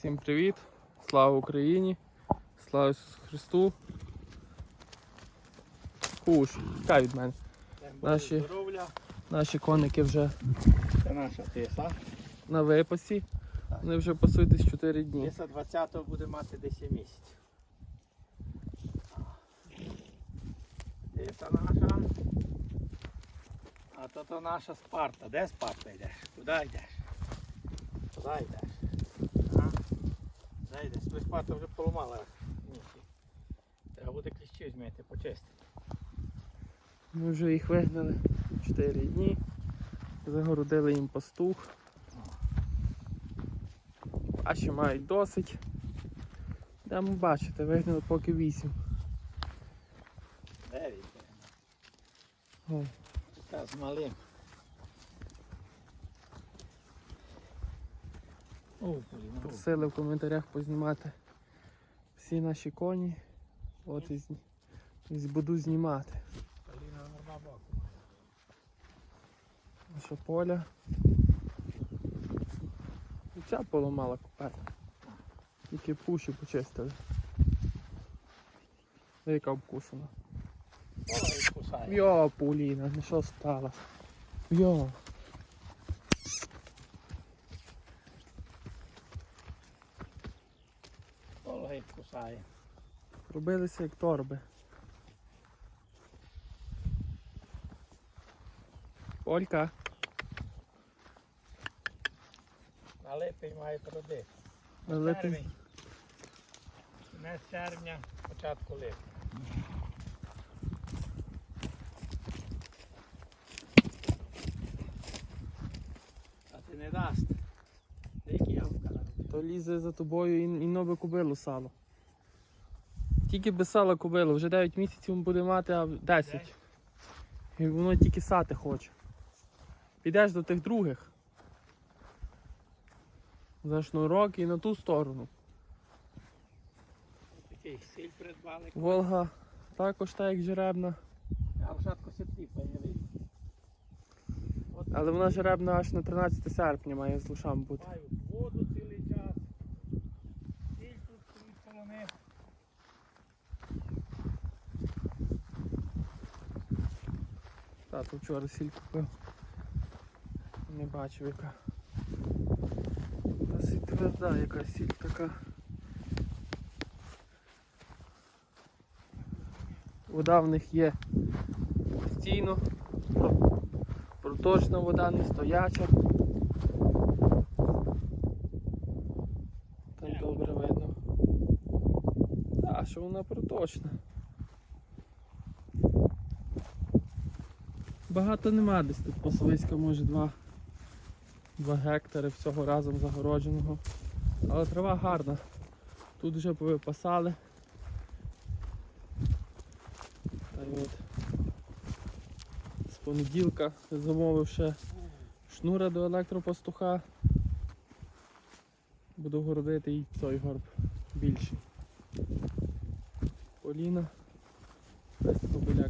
Всім привіт! Слава Україні! Слава Ісусу Христу! Куш, чекай від мене. Наші- Наші коники вже Це наша тиса. на випасі. Вони вже пасують 4 дні. Тиса 20-го буде мати 10 місяців. Тиса наша. А то то наша Спарта. Де Спарта йдеш? Куди йдеш? Куди йдеш? А? Де йдеш? Вже поламала. Треба буде кліщі змити, почистити. Ми вже їх вигнали 4 дні. Загородили їм пастух. А ще мають досить. Йдемо бачити, вигнали поки 8. Де він? О, Така з малим. О, блін, о. Просили в коментарях познімати всі наші коні. От і і буду знімати. Норма поля. І ця поламала купель. Тільки пуші почистили. Яка обкусана. Йо, Поліна, ну що сталося? Йо. Кусає. Робилися як торби. Полька. На липень має продати. на липень. Червень. Кінець червня, початку липня. А ти не дасть. Деякі я вказав. То лізе за тобою і, і нове кубило сало. Тільки без сала кубило, вже 9 місяців буде мати, а 10. І воно тільки сати хоче. Підеш до тих других. За шнурок і на ту сторону. Такий сіль придбали. Волга також так як жеребна, А сіплі появив. От але вона жеребна аж на 13 серпня має з лушам бути. воду цілий час. Сіль тут стоїть коло них. Тато вчора сіль купив. Не бачив яка. Досить тверда яка сіль така. Вода в них є постійно. Проточна вода, не стояча. Там добре видно. Так, що вона проточна. Багато нема десь тут пасовиська, може 2, 2 гектари всього разом загородженого. Але трава гарна. Тут вже повипасали. Та й от з понеділка замовив ще шнура до електропастуха. Буду городити і цей горб більший. Поліна.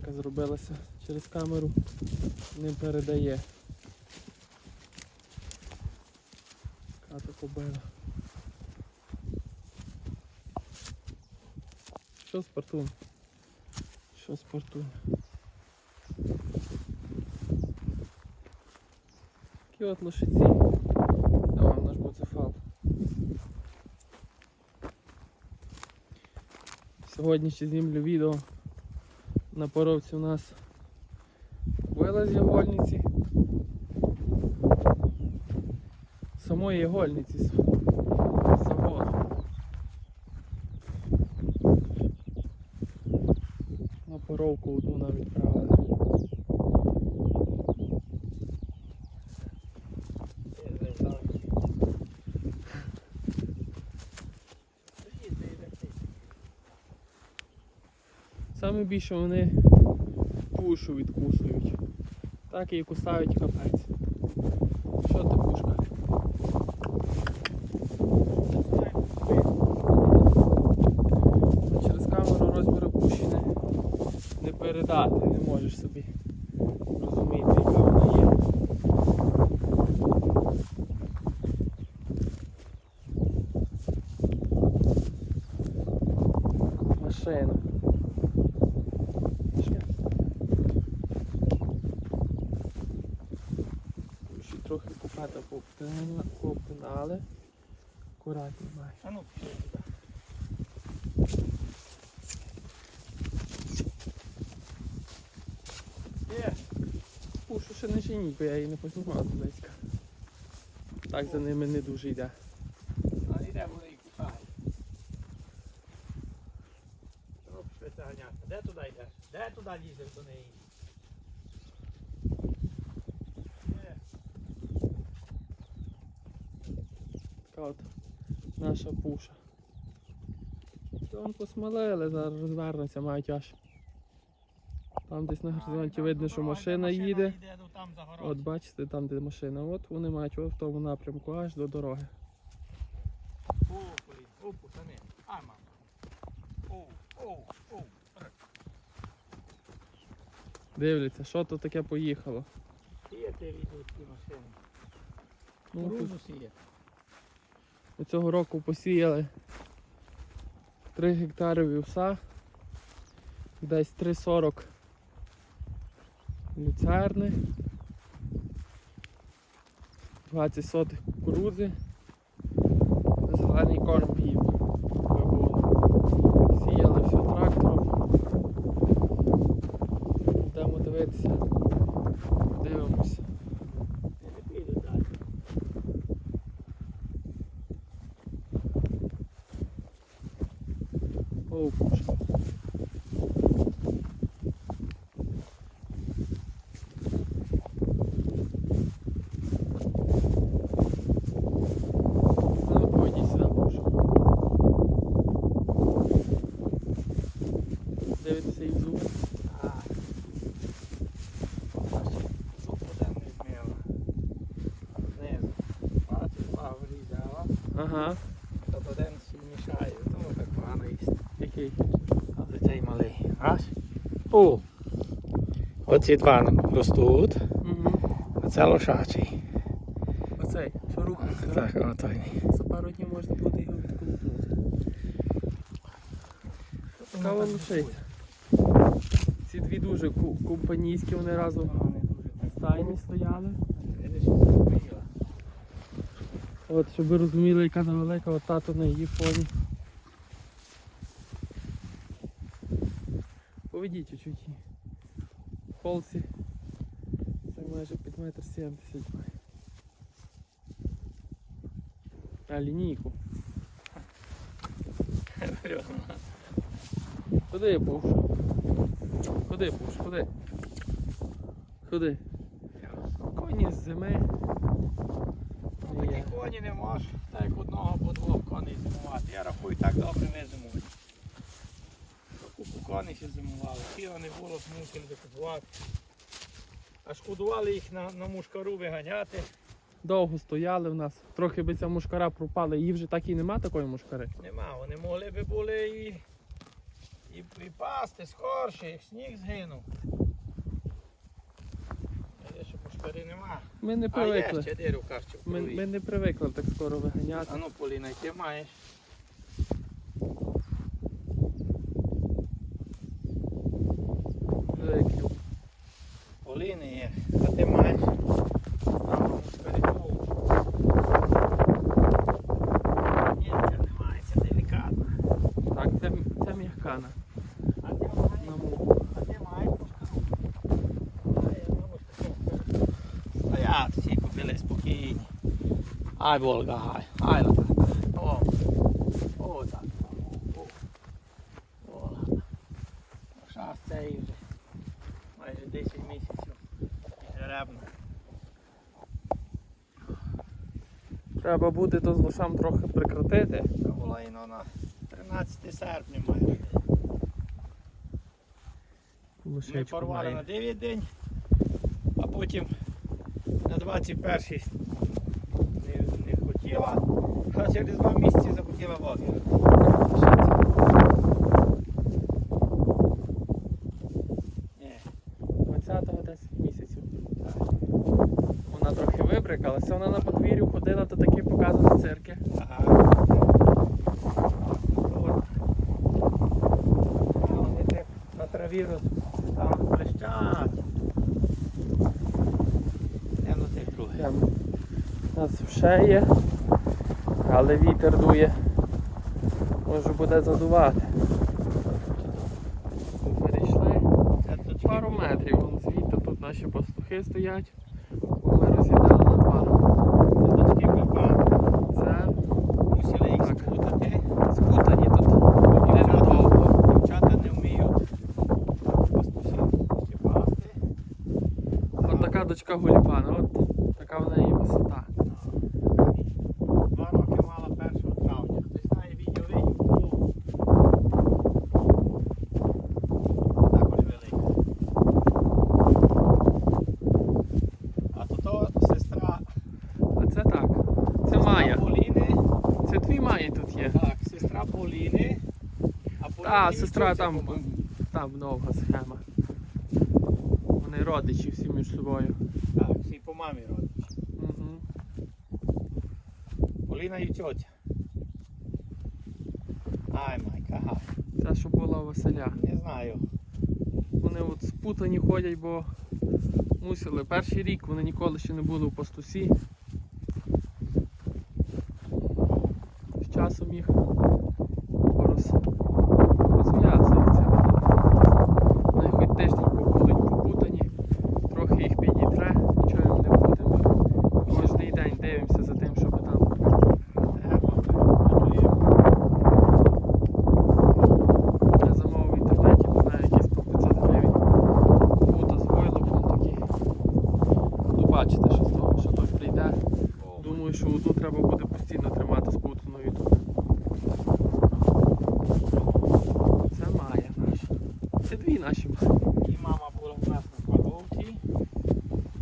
Кобиляка зробилася через камеру, не передає. Ката кобила. Що спортун? Що спортун? Такі от лошиці. А наш буцефал. Сьогодні ще знімлю відео. На поровці у нас вилаз ягольниці. Самої ягольниці з заводу. На поровку одну нам відправили. Саме більше вони пушу відкусують. Так і кусають капець. Що ти пушка? Через камеру розміру пуші не, не передати, не можеш собі розуміти, яка вона є. машина. Ще. Ще трохи купата поптина- поптинали. Акуратні має. А ну, пішли туди. Є. Пушу ще не чиніть, бо я її не познімав близько. Так за ними не дуже йде. А йде вони і кусає. Це ганяти? Де туди йдеш? Де туди лізеш до неї? Така от наша пуша. Вон посмалили, зараз розвернуться, мають аж. Там десь на горизонті видно, що машина їде. ну, там. От бачите, там де машина. От вони мають от в тому напрямку аж до дороги. Дивляться, що то таке поїхало. Сіяти ці машини. Ну, тут сіяти. Цього року посіяли 3 гектари вівса, десь 3,40 люцерни, 20 сотих кукурудзи, зелений корм їм. Ага. То один всі мішає, тому так погано їсти. Який? Але цей малий. Аж. О! Оці два ростуть, Угу. а це лошачий. Оцей, що рухається. Так, отой. За пару днів можна буде його відколупнути. Така воно. Ці дві дуже компанійські, вони разом стайні стояли. От, щоб ви розуміли, яка вона велика, тато на її фоні. Поведіть чуть-чуть її. В холці. Це майже під метр сімдесят. А лінійку. Куди я пушу? Куди пушу? Куди? Куди? Коні з зими. Коні не можеш, так як одного або двох коней зимувати. Я рахую, так добре не зимують. Купу коней ще зимували, сіла не було, мусили докупувати. А шкодували їх на, на мушкару виганяти. Довго стояли в нас. Трохи би ця мушкара пропала. Її вже так і нема такої мушкари. Нема, вони могли би були і, і, і пасти скорше, як сніг згинув. Є, нема. Ми не А є привикли. ще де рукавчик. Ми, ми не привикли так скоро виганяти. А ну, Поліна, ти маєш. Великі. Поліни є, а ти маєш. А, мушкарі був. Ні, це немає, це делікатно. Так, це, це м'якана. А ти На маєш. муку. А ти маєш мушкару? А я на мушкару. Стоять, всі купили спокійні. Ай, лата. О, о, так. О, о, лата. Шас цей вже. Майже 10 місяців. Жеребно. Треба буде то з лошам трохи прикрутити. Це було і на 13 серпня майже. Ми Лошечку порвали на 9 день, а потім на 21 не, захотіла, а через два місяці захотіла воду. Вона трохи вибрикалася, вона на подвір'ю ходила, то таки показувала цирки. Ага. Вони так на траві роз... там блищать. Прямо. У нас ще є але вітер дує, може буде задувати. Перейшли пару метрів. Звідти тут наші пастухи стоять. да, сестра там там довга схема. Вони родичі всі між собою. Так, всі по мамі родичі. Угу. Поліна і тьотя. Ай, майка, ага. Це що була у Василя. Не знаю. Вони от спутані ходять, бо мусили. Перший рік вони ніколи ще не були у пастусі. З часом їх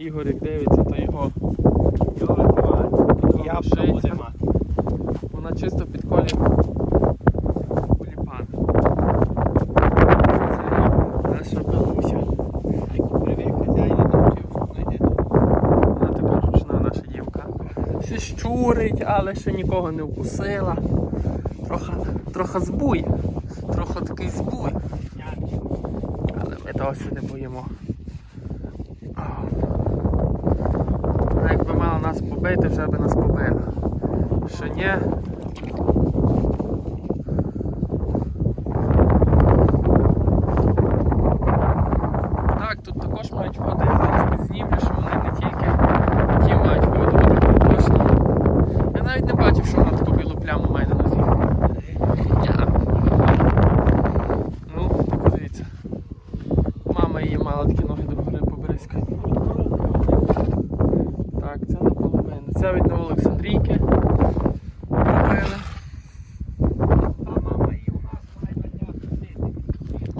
Ігор як дивиться, то його я шиється. Вона чисто під колір. Це наша бабуся. Яку привів хазяїн навчив, тут. Вона ручна наша дівка. Всі щурить, але ще нікого не вкусила. Троха, Трохи збуй. Трохи такий збуй. Але ми досі не боїмо. нас побити, вже би нас побили. Що ні, Ця від Новоолександрійки.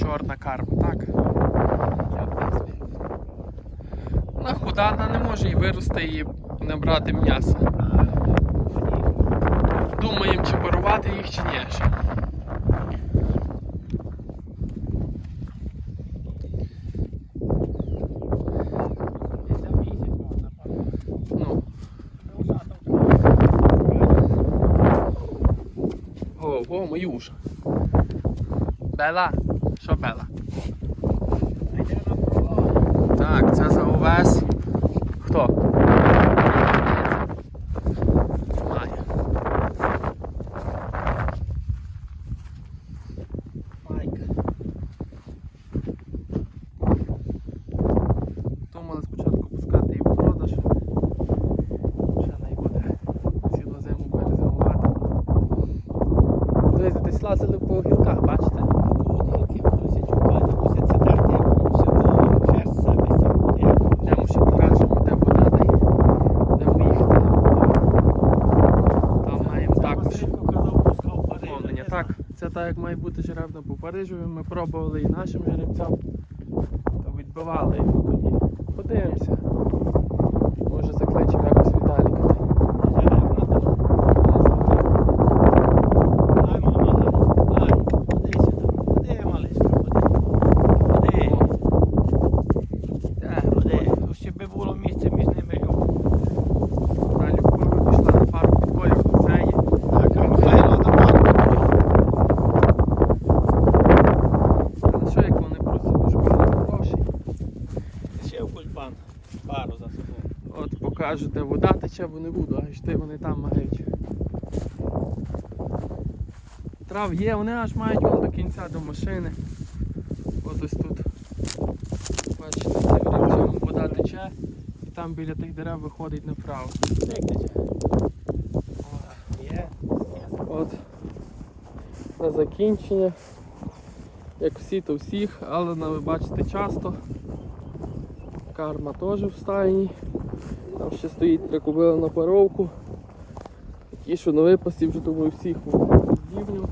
Чорна карма, так? Вона худа, вона не може і вирости і набрати м'яса. Думаємо, чи парувати їх, чи ні. ще. Катюша. Бела? Що бела? Так, це за увес. Хто? як має бути жеребна по Парижові, ми пробували і нашим жеребцям, то відбивали його тоді. Подивимося. Кажете, вода тече, бо не буду, аж ти вони там мають. Трав є, вони аж мають вон до кінця до машини. От ось тут. Бачите, в цьому вода тече і там біля тих дерев виходить направо. Як тече? От на закінчення. Як всі, то всіх, але ви бачите часто. Карма теж в стайні. Там ще стоїть три кобили на паровку. Ті, що на випасі, вже думаю, всіх дівню.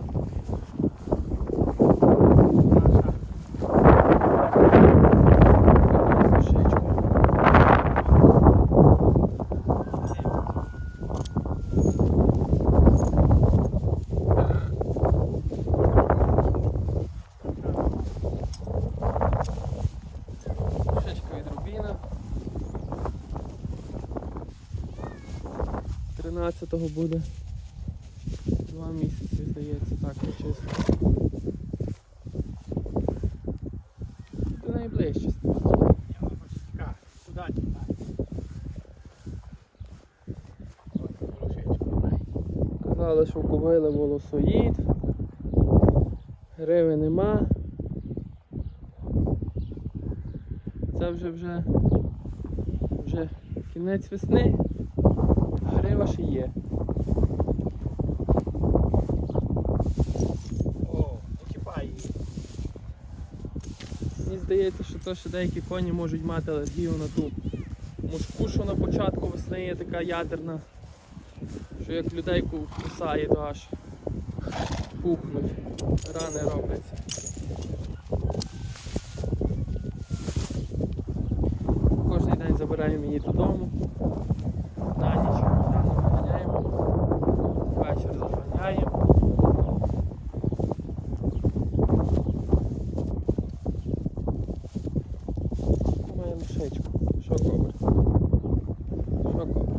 13-го буде. Два місяці, здається, так, чисто. Ти найближче. Казали, що купили волосоїд. Гриви нема. Це вже вже вже кінець весни, грива ще є. О, не її. Мені здається, що то ще деякі коні можуть мати алергію на ту мушку, що на початку весни є така ядерна, що як людей ку- кусає, то аж пухнуть, рани робляться. Кожен день забираємо її додому. На ніч рано виганяємо, ввечері заганяємо. Має мішечку. Що кобр?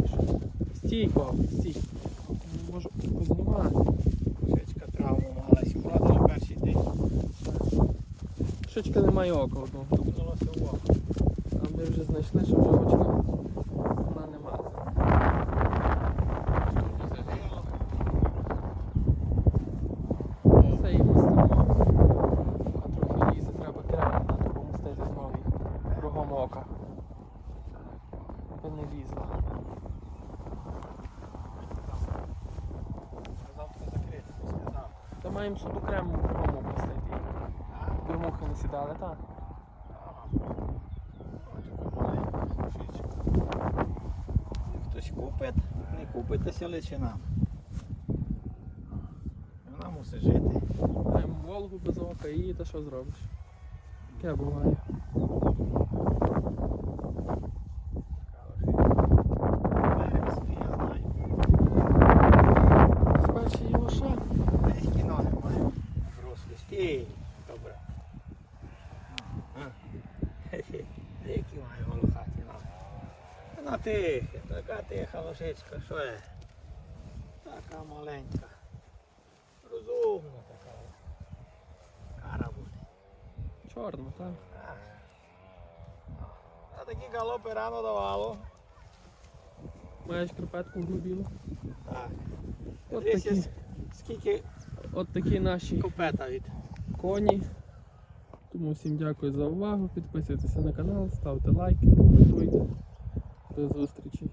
Що кобр? Стій, кобр, стій. Можу познімати. Ложечка травма малась, продали перший день. Шичка немає ока одного. Тупнулося в око. А ми вже знайшли, що вже очка вона нема. Зажило. Це і мастимо. А трохи лізе, треба крем дати помістити знову їх кругом ока. Аби не лізла. Завтра закрити, не сказав. Та маємо суду крему кругом ока стати. А? Аби мухи не сідали, так? Хтось купить, не купить, то ся личина. Вона мусить жити. Маємо Волгу без ока і та що зробиш? Таке буває. Березки, я знаю. Сперші його ще. Десь кіно немає. Зрослі. Стій, добре. Хе-хе. Які має волохаті ноги. Вона тиха, така тиха лошечка, що є? Така маленька. Розумна така. Кара буде. Чорно, так? А. Такі галопи рано давало. Маєш крапетку грубілу. Так. От такі, скільки от такі наші копета від. коні. Тому всім дякую за увагу. Підписуйтеся на канал, ставте лайки, коментуйте. До зустрічі.